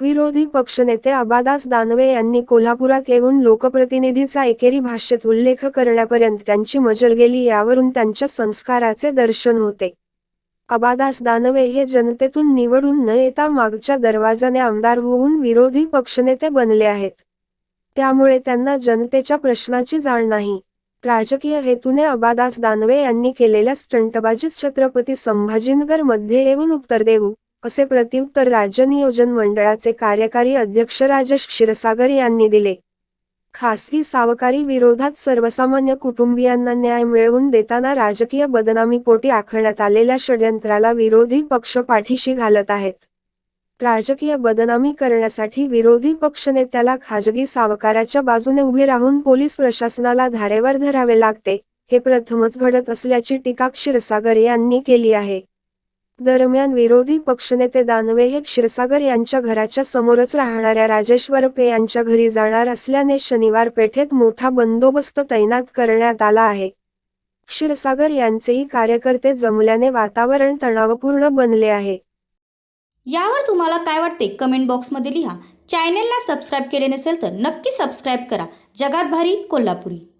विरोधी पक्षनेते अबादास दानवे यांनी कोल्हापुरात येऊन लोकप्रतिनिधीचा एकेरी भाषेत उल्लेख करण्यापर्यंत त्यांची मजल गेली यावरून त्यांच्या संस्काराचे दर्शन होते. अबादास दानवे हे जनतेतून निवडून न येता मागच्या दरवाजाने आमदार होऊन विरोधी पक्षनेते बनले आहेत. त्यामुळे त्यांना जनतेच्या प्रश्नाची जाण नाही. राजकीय हेतूने अबादास दानवे यांनी केलेल्या स्टंटबाजीत छत्रपती संभाजीनगरमध्ये येऊन उत्तर देऊ असे प्रत्युत्तर राज्य नियोजन मंडळाचे कार्यकारी अध्यक्ष राजेश क्षीरसागर यांनी दिले. खासगी सावकारी विरोधात सर्वसामान्य कुटुंबियांना न्याय मिळवून देताना राजकीय बदनामीपोटी आखण्यात आलेल्या षड्यंत्राला विरोधी पक्ष पाठीशी घालत आहेत. राजकीय बदनामी करण्यासाठी विरोधी पक्षनेत्याला खाजगी सावकाराच्या बाजूने उभे राहून पोलीस प्रशासनाला धारेवर धरावे लागते हे प्रथमच घडत असल्याची टीका क्षीरसागर यांनी केली आहे. दरम्यान विरोधी पक्षनेते दानवे हे क्षीरसागर यांच्या घराच्या समोरच राहणाऱ्या राजेश्वर पे यांच्या घरी जाणार असल्याने शनिवार पेठेत मोठा बंदोबस्त तैनात करण्यात आला आहे. क्षीरसागर यांचेही कार्यकर्ते जमल्याने वातावरण तणावपूर्ण बनले आहे. यावर तुम्हाला काय वाटते? कमेंट बॉक्समध्ये लिहा. चॅनेलला सबस्क्राईब केले नसेल तर नक्की सबस्क्राईब करा. जगात भारी कोल्हापुरी.